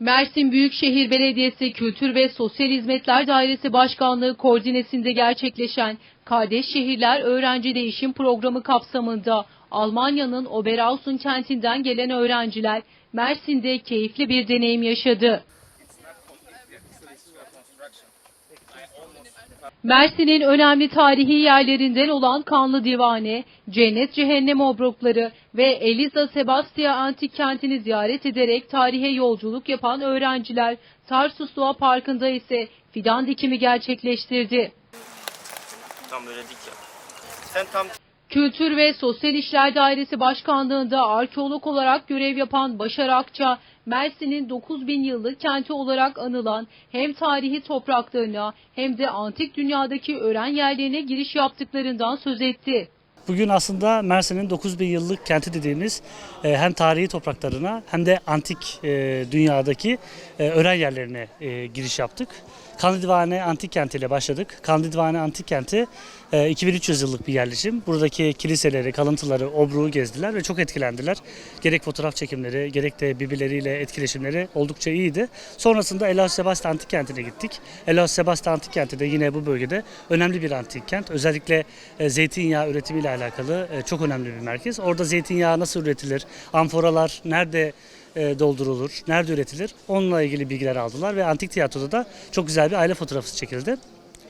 Mersin Büyükşehir Belediyesi Kültür ve Sosyal Hizmetler Dairesi Başkanlığı koordinesinde gerçekleşen Kardeş Şehirler Öğrenci Değişim Programı kapsamında Almanya'nın Oberhausen kentinden gelen öğrenciler Mersin'de keyifli bir deneyim yaşadı. Mersin'in önemli tarihi yerlerinden olan Kanlı Divane, Cennet Cehennem Obrukları ve Eliza Sebastia Antik Kenti'ni ziyaret ederek tarihe yolculuk yapan öğrenciler Tarsus Doğa Parkı'nda ise fidan dikimi gerçekleştirdi. Tam böyle dik yap. Sen tam Kültür ve Sosyal İşler Dairesi Başkanlığı'nda arkeolog olarak görev yapan Başar Akça, Mersin'in 9000 yıllık kenti olarak anılan hem tarihi topraklarına hem de antik dünyadaki öğren yerlerine giriş yaptıklarından söz etti. Bugün aslında Mersin'in 9000 yıllık kenti dediğimiz e, hem tarihi topraklarına hem de antik e, dünyadaki e, öğren yerlerine giriş yaptık. Kanlıdivane Antik Kenti ile başladık. Kanlıdivane Antik Kenti e, 2300 yıllık bir yerleşim. Buradaki kiliseleri, kalıntıları, obruğu gezdiler ve çok etkilendiler. Gerek fotoğraf çekimleri, gerek de birbirleriyle etkileşimleri oldukça iyiydi. Sonrasında Elos Sebastian Antik Kenti'ne gittik. Elos Sebastian Antik Kenti de yine bu bölgede önemli bir antik kent. Özellikle e, zeytinyağı üretimiyle alakalı e, çok önemli bir merkez. Orada zeytinyağı nasıl üretilir, amforalar nerede e, doldurulur, nerede üretilir onunla ilgili bilgiler aldılar ve Antik Tiyatro'da da çok güzel bir aile fotoğrafı çekildi.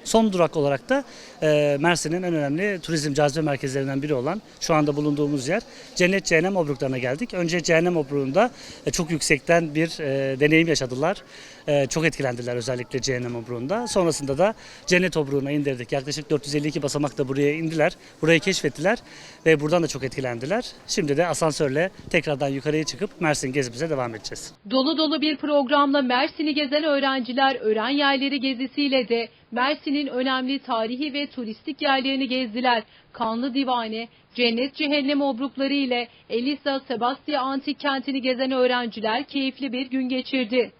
Son durak olarak da e, Mersin'in en önemli turizm cazibe merkezlerinden biri olan şu anda bulunduğumuz yer Cennet Cehennem Obrukları'na geldik. Önce Cehennem Obruğu'nda e, çok yüksekten bir e, deneyim yaşadılar. E, çok etkilendiler özellikle Cehennem Obruğu'nda. Sonrasında da Cennet Obruğu'na indirdik. Yaklaşık 452 basamak da buraya indiler. Burayı keşfettiler ve buradan da çok etkilendiler. Şimdi de asansörle tekrardan yukarıya çıkıp Mersin gezimize devam edeceğiz. Dolu dolu bir programla Mersin'i gezen öğrenciler öğren yerleri gezisiyle de Mersin'in önemli tarihi ve turistik yerlerini gezdiler. Kanlı Divane, Cennet Cehennem obrukları ile Elisa Sebastia Antik Kenti'ni gezen öğrenciler keyifli bir gün geçirdi.